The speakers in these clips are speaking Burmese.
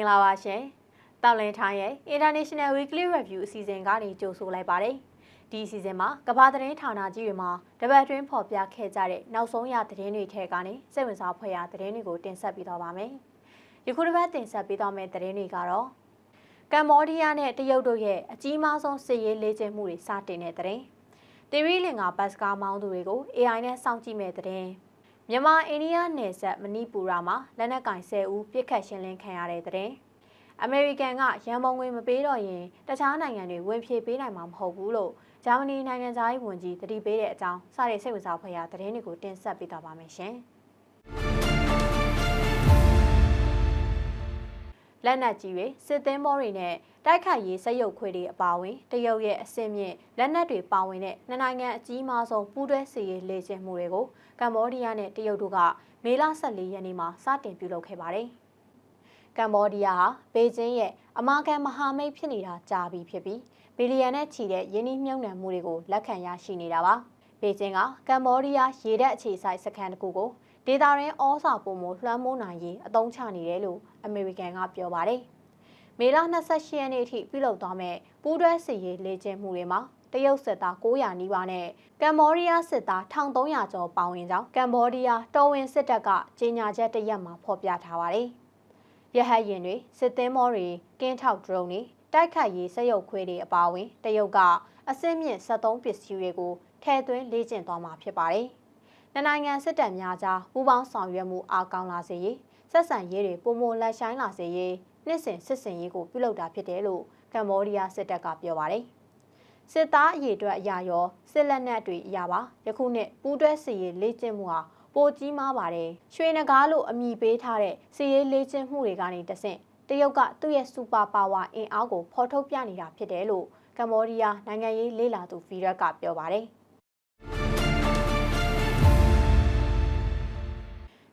င်္ဂလာပါရှင်။တောင်လင်ထိုင်းရဲ့ International Weekly Review အစီအစဉ်ကနေကြိုဆိုလိုက်ပါတယ်။ဒီအစီအစဉ်မှာကမ္ဘာသတင်းဌာနကြီးတွေမှာတပတ်တွင်းဖော်ပြခဲ့ကြတဲ့နောက်ဆုံးရသတင်းတွေထဲကနေစိတ်ဝင်စားဖွယ်ရာသတင်းတွေကိုတင်ဆက်ပေးတော့ပါမယ်။ယခုတစ်ပတ်တင်ဆက်ပေးတော့မယ့်သတင်းတွေကတော့ကမ္ဘောဒီးယားနဲ့တရုတ်တို့ရဲ့အကြီးမားဆုံးစစ်ရေးလေ့ကျင့်မှုတွေစတင်တဲ့သတင်း။တီရီလင်ကဘတ်စကားမောင်းသူတွေကို AI နဲ့စောင့်ကြည့်မဲ့သတင်း။ မြန်မာအိန္ဒိယနယ်စပ်မဏိပူရမှာလက်နက်ကင်10ဦးပြစ်ခတ်ရှင်းလင်းခံရတဲ့တဲ့။အမေရိကန်ကရန်ပုံငွေမပေးတော့ရင်တခြားနိုင်ငံတွေဝင်ဖြေပေးနိုင်မှာမဟုတ်ဘူးလို့ဂျာမနီနိုင်ငံသားရေးဝန်ကြီးတတိပေးတဲ့အကြောင်းစတဲ့စိတ်ဝင်စားဖွယ်ရာသတင်းတွေကိုတင်ဆက်ပေးသွားပါမယ်ရှင်။ လက်နက်ကြီးတွေစစ်သင်းဘောတွေနဲ့တိုက်ခိုက်ရေးစက်ရုပ်ခွေတွေအပါအဝင်တရုတ်ရဲ့အစင်းမြင့်လက်နက်တွေပါဝင်တဲ့နှစ်နိုင်ငံအကြီးမားဆုံးပူးတွဲစီရေးလေ့ကျင့်မှုတွေကိုကမ္ဘောဒီးယားနဲ့တရုတ်တို့ကမေလ14ရက်နေ့မှာစတင်ပြုလုပ်ခဲ့ပါတယ်။ကမ္ဘောဒီးယားဟာဘေကျင်းရဲ့အမာခံမဟာမိတ်ဖြစ်နေတာကြာပြီဖြစ်ပြီးဘီလီယံနဲ့ချီတဲ့ယင်းနှိမ့်မြုံနှံမှုတွေကိုလက်ခံရရှိနေတာပါ။ ဘေကျင်းကကမ္ဘောဒီးယားရေတပ်အခြေစိုက်စခန်းတစ်ခုကိုဒေတာရင်းဩစာပုံမလွှမ်းမိုးနိုင်ရေးအသုံးချနေတယ်လို့အမေရိကန်ကပြောပါတယ်။မေလ28ရက်နေ့အထိပြုလုပ်သွားမဲ့ပူးတွဲစစ်ရေးလေ့ကျင့်မှုတွေမှာတရုတ်စစ်သား900နီးပါးနဲ့ကမ္ဘောဒီးယားစစ်သား1300ကျော်ပါဝင်ကြောင်းကမ္ဘောဒီးယားတော်ဝင်စစ်တပ်ကကြေညာချက်တရက်မှာဖော်ပြထားပါတယ်။ရဟတ်ရင်တွေစစ်သင်းမောတွေကင်းထောက်ဒရုန်းတွေတိုက်ခိုက်ရေးစက်ရုပ်ခွေးတွေအပါအဝင်တရုတ်ကအစင်းမြင့်73ပစ္စည်းတွေကို ထဲသွင်းလေ့ကျင့်သွားမှာဖြစ်ပါတယ်။နှစ်နိုင်ငံစစ်တပ်များကြားပူးပေါင်းဆောင်ရွက်မှုအားကောင်းလာစေရေးဆက်ဆံရေးတွေပုံမလက်ဆိုင်လာစေရေးနှစ်စဉ်စစ်စင်ရေးကိုပြုလုပ်တာဖြစ်တယ်လို့ကမ္ဘောဒီးယားစစ်တပ်ကပြောပါတယ်။စစ်သားအရေးအတွက်အရာရောစစ်လက်နက်တွေအရာပါယခုနှစ်ပူးတွဲစီရေးလေ့ကျင့်မှုဟာပိုကြီးမားပါတယ်ရွှေနဂါးလို့အမည်ပေးထားတဲ့စီရေးလေ့ကျင့်မှုတွေကနေတဆင့်တရုတ်ကသူ့ရဲ့စူပါပါဝါအင်အားကိုဖော်ထုတ်ပြနေတာဖြစ်တယ်လို့ကမ္ဘောဒီးယားနိုင်ငံရေးလေ့လာသူဗီရက်ကပြောပါတယ်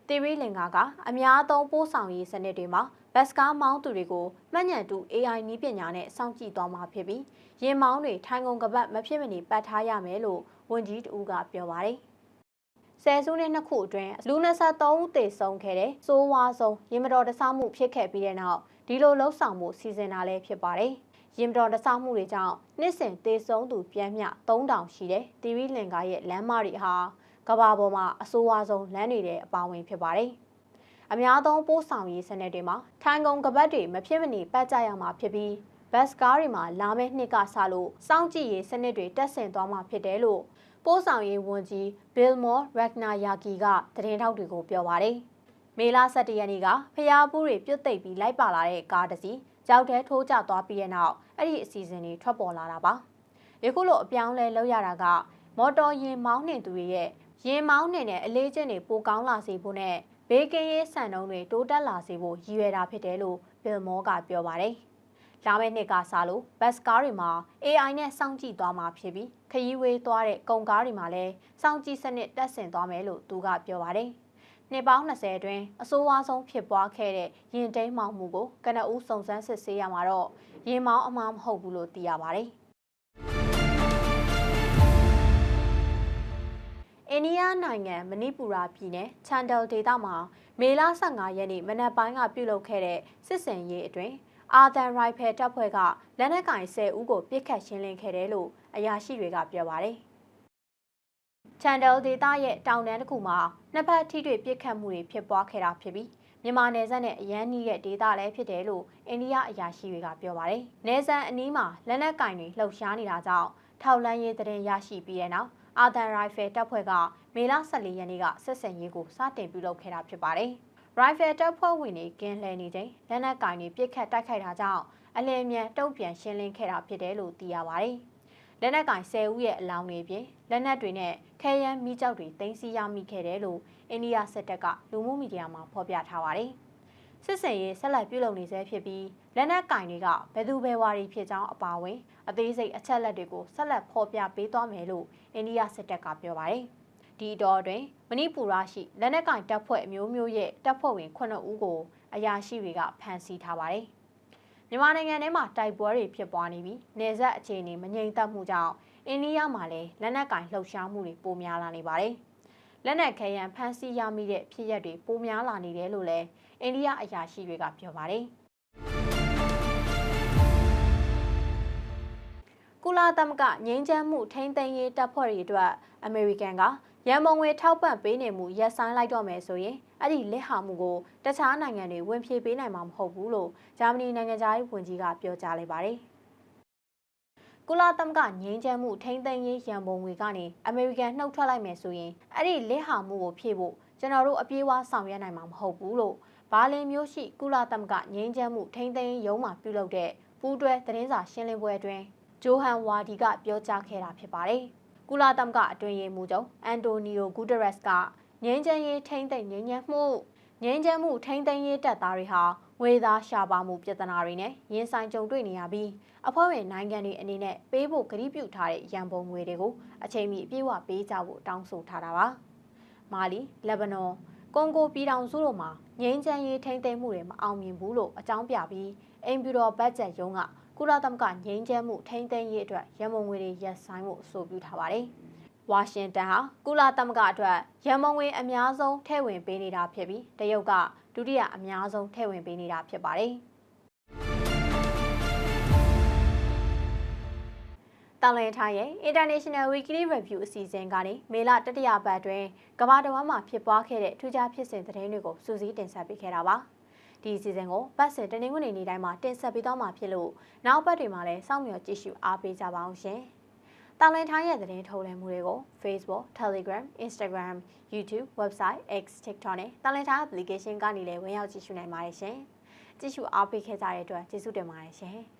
တီရီလင်္ကာကအများသုံးပို့ဆောင်ရေးစနစ်တွေမှာဘတ်စကားမောင်းသူတွေကိုမှတ်ညံတူ AI နည်းပညာနဲ့စောင့်ကြည့်သွားမှာဖြစ်ပြီးရင်မောင်းတွေထိုင်ကုန်ကပတ်မဖြစ်မနေပတ်ထားရမယ်လို့ဝန်ကြီးတဦးကပြောပါတယ်။ဆယ်စုနှစ်နှစ်ခုအတွင်းလူ23ဦးသေဆုံးခဲ့တဲ့စိုးဝါဆုံးရင်မတော်တဆမှုဖြစ်ခဲ့ပြီးတဲ့နောက်ဒီလိုလှုပ်ဆောင်မှုစီစဉ်တာလည်းဖြစ်ပါတယ်။ရင်မတော်တဆမှုတွေကြောင့်နှစ်စဉ်သေဆုံးသူပြန်မျှ3000ရှိတဲ့တီဗီလင်ကာရဲ့လမ်းမတွေဟာ ကဘာပေါ်မှာအဆိုးဝါးဆုံးလမ်းတွေတဲ့အပါဝင်ဖြစ်ပါတယ်။အများဆုံးပိုးဆောင်ရေးစနစ်တွေမှာထိုင်ကုန်ကပတ်တွေမဖြစ်မနေပတ်ကြရမှာဖြစ်ပြီးဘတ်စကားတွေမှာလာမယ့်နှစ်ကစလို့စောင့်ကြည့်ရေးစနစ်တွေတက်ဆင်သွားမှာဖြစ်တယ်လို့ပို့ဆောင်ရေးဝန်ကြီး Billmore Ragnayaki ကသတင်းထောက်တွေကိုပြောပါတယ်။မေလ17ရက်နေ့ကဖျားပူးတွေပြုတ်သိပ်ပြီးလိုက်ပါလာတဲ့ကားတစ်စီးကြောက်တဲထိုးကျသွားပြီးတဲ့နောက်အဲ့ဒီအစီအစဉ်တွေထွက်ပေါ်လာတာပါ။ယခုလိုအပြောင်းလဲလုပ်ရတာက မော်တော်ယာဉ်မောင်းနှင်သူတွေရဲ့ယာဉ်မောင်းနှင်တဲ့အလေးကျင့်တွေပိုကောင်းလာစေဖို့နဲ့ဘေးကင်းရေးစံနှုန်းတွေတိုးတက်လာစေဖို့ရည်ရွယ်တာဖြစ်တယ်လို့ Billmore ကပြောပါတယ်။လာမယ့်နှစ်ကစလို့ဘတ်စကားတွေမှာ AI နဲ့စောင့်ကြည့်သွားမှာဖြစ်ပြီးခရီးဝေးသွားတဲ့ကုန်ကားတွေမှာလည်းစောင့်ကြည့်စနစ်တက်ဆင်သွားမယ်လို့သူကပြောပါတယ်။နှစ်ပေါင်း20အတွင်းအဆိုးအဝါဆုံးဖြစ်ပွားခဲ့တဲ့ရင်တိမ်းမောင်မှုကိုကနအူးစုံစမ်းစစ်ဆေးရမှာတော့ရင်မောင်းအမှားမဟုတ်ဘူးလို့သိရပါတယ်။ အိန္ဒိယနိုင်ငံမဏိပူရာပြည်နယ်ချန်ဒယ်ဒေသမှာမေလ15ရက်နေ့မနက်ပိုင်းကပြုလုပ်ခဲ့တဲ့စစ်စင်ရေးအတွင်းအာသန်ရိုင်ဖယ်တပ်ဖွဲ့ကလက်နက်ကင်10ဦးကိုပစ်ခတ်ရှင်းလင်းခဲ့တယ်လို့အရာရှိတွေကပြောပါတယ်။ချန်ဒယ်ဒေသရဲ့တောင်တန်းတစ်ခုမှာနှစ်ဖက်ထိတွေ့ပစ်ခတ်မှုတွေဖြစ်ပွားခဲ့တာဖြစ်ပြီးမြန်မာနယ်စပ်နဲ့အရန်နီးတဲ့ဒေသလည်းဖြစ်တယ်လို့အိန္ဒိယအရာရှိတွေကပြောပါတယ်။နယ်စပ်အနီးမှာလက်နက်ကင်တွေလှုပ်ရှားနေတာကြောင့်ထောက်လန်းရေးသတင်းရရှိပြီးတဲ့နောက် အာသန်ရိုင်ဖယ်တပ်ဖွဲ့ကမေလ14ရက်နေ့ကဆက်ဆံရေးကိုစတင်ပြုလုပ်ခဲ့တာဖြစ်ပါတယ်။ရိုင်ဖယ်တပ်ဖွဲ့ဝင်တွေကင်းလှည့်နေချိန်လက်နက်ကင်တွေပြစ်ခတ်တိုက်ခိုက်တာကြောင့်အလင်းမြန်တုံ့ပြန်ရှင်းလင်းခဲ့တာဖြစ်တယ်လို့သိရပါတယ်။လက်နက်ကင်10ဦးရဲ့အလောင်းတွေပြင်လက်နက်တွေနဲ့ခဲယမ်းမိကြောက်တွေတင်စီရမိခဲ့တယ်လို့အိန္ဒိယစစ်တပ်ကလူမှုမီဒီယာမှာဖော်ပြထားပါတယ်။စစ်စင်ရေးဆက်လက်ပြုလုပ်နေဆဲဖြစ်ပြီးလက်နက်ကင်တွေကဘယ်သူဘယ်ဝါတွေဖြစ်ကြောင်းအပါအဝင် အသေးစိတ်အချက်လက်တွေကိုဆက်လက်ဖော်ပြပေးသွားမယ်လို့အိန္ဒိယစစ်တပ်ကပြောပါတယ်။ဒီတော့တွင်မဏိပူရရှိလက်နက်ကင်တပ်ဖွဲ့အမျိုးမျိုးရဲ့တပ်ဖွဲ့ဝင်9ဦးကိုအရာရှိတွေကဖမ်းဆီးထားပါတယ်။မြန်မာနိုင်ငံထဲမှာတိုက်ပွဲတွေဖြစ်ပွားနေပြီးနေဆက်အခြေအနေမငြိမ်သက်မှုကြောင့်အိန္ဒိယမှာလည်းလက်နက်ကင်လှုပ်ရှားမှုတွေပိုများလာနေပါတယ်။လက်နက်ခဲယမ်းဖမ်းဆီးရမိတဲ့ဖြစ်ရပ်တွေပိုများလာနေတယ်လို့လည်းအိန္ဒိယအရာရှိတွေကပြောပါတယ်။ ကုလသမဂ္ဂငြိမ်းချမ်းမှုထိန်းသိမ်းရေးတပ်ဖွဲ့တွေအတွက်အမေရိကန်ကရန်ပုံငွေထောက်ပံ့ပေးနေမှုရပ်ဆိုင်းလိုက်တော့မယ်ဆိုရင်အဲ့ဒီလက်ဟာမှုကိုတခြားနိုင်ငံတွေဝင်ဖြေပေးနိုင်မှာမဟုတ်ဘူးလို့ဂျာမနီနိုင်ငံသားရေးဝန်ကြီးကပြောကြားလိုက်ပါတယ်။ကုလသမဂ္ဂငြိမ်းချမ်းမှုထိန်းသိမ်းရေးရန်ပုံငွေကနေအမေရိကန်နှုတ်ထွက်လိုက်မယ်ဆိုရင်အဲ့ဒီလက်ဟာမှုကိုဖြည့်ဖို့ကျွန်တော်တို့အပြေးအဝဆောင်ရွက်နိုင်မှာမဟုတ်ဘူးလို့ဘာလင်မြို့ရှိကုလသမဂ္ဂငြိမ်းချမ်းမှုထိန်းသိမ်းရေးရုံးမှပြုလုပ်တဲ့ပူးတွဲသတင်းစာရှင်းလင်းပွဲအတွင်း ဂျိုဟန်ဝါဒီကပြောကြားခဲ့တာဖြစ်ပါတယ်။ကုလသမဂ္ဂအတွင်းရေးမှူးချုပ်အန်တိုနီယိုဂူတရက်စ်ကငြိမ်းချမ်းရေးထိန်းသိမ်းငြိမ်းချမ်းမှုငြိမ်းချမ်းမှုထိန်းသိမ်းရေးတပ်သားတွေဟာဝေသားရှာပါမှုပြဿနာတွေနဲ့ရင်ဆိုင်ကြုံတွေ့နေရပြီးအဖွဲ့ဝင်နိုင်ငံတွေအနေနဲ့ပေးဖို့ကတိပြုထားတဲ့ရန်ပုံငွေတွေကိုအချိန်မီအပြည့်အဝပေးကြဖို့တောင်းဆိုထားတာပါ။မာလီ၊လက်ဘနွန်၊ကွန်ဂိုပြည်ထောင်စုတို့မှာငြိမ်းချမ်းရေးထိန်းသိမ်းမှုတွေမအောင်မြင်ဘူးလို့အကြောင်းပြပြီးအင်ဗျူရောဘတ်ဂျက်ရုံးက ကုလသမဂ္ဂငြိမ်းချမ်းမှုထိန်းသိမ်းရေးအတွက်ရန်ပုံငွေတွေရပ်ဆိုင်းဖို့အဆိုပြုထားပါတယ်။ဝါရှင်တန်ဟာကုလသမဂ္ဂအတွက်ရန်ပုံငွေအများဆုံးထည့်ဝင်ပေးနေတာဖြစ်ပြီးတရုတ်ကဒုတိယအများဆုံးထည့်ဝင်ပေးနေတာဖြစ်ပါတယ်။တောင်လင်ထားရဲ့ International Weekly Review အစီအစဉ်ကနေမေလတတိယပတ်အတွင်းကမ္ဘာတစ်ဝန်းမှာဖြစ်ပွားခဲ့တဲ့ထူးခြားဖြစ်စဉ်သတင်းတွေကိုစူးစီးတင်ဆက်ပေးခဲ့တာပါ။ ဒီအစီအစဉ်ကိုပတ်စင်တနင်္ဂနွေနေ့တိုင်းမှာတင်ဆက်ပေးသွားမှာဖြစ်လို့နောက်ပတ်တွေမှာလည်းစောင့်မျှော်ကြည့်ရှုအားပေးကြပါအောင်ရှင်။တာလင်ထိုင်းရဲ့သတင်းထုတ်လွှင့်မှုတွေကို Facebook, Telegram, Instagram, YouTube, Website, X, TikTok နဲ့တာလင်ထိုင်း application ကနေလည်းဝင်ရောက်ကြည့်ရှုနိုင်ပါတယ်ရှင်။ကြည့်ရှုအားပေးခဲ့ကြတဲ့အတွက်ကျေးဇူးတင်ပါတယ်ရှင်။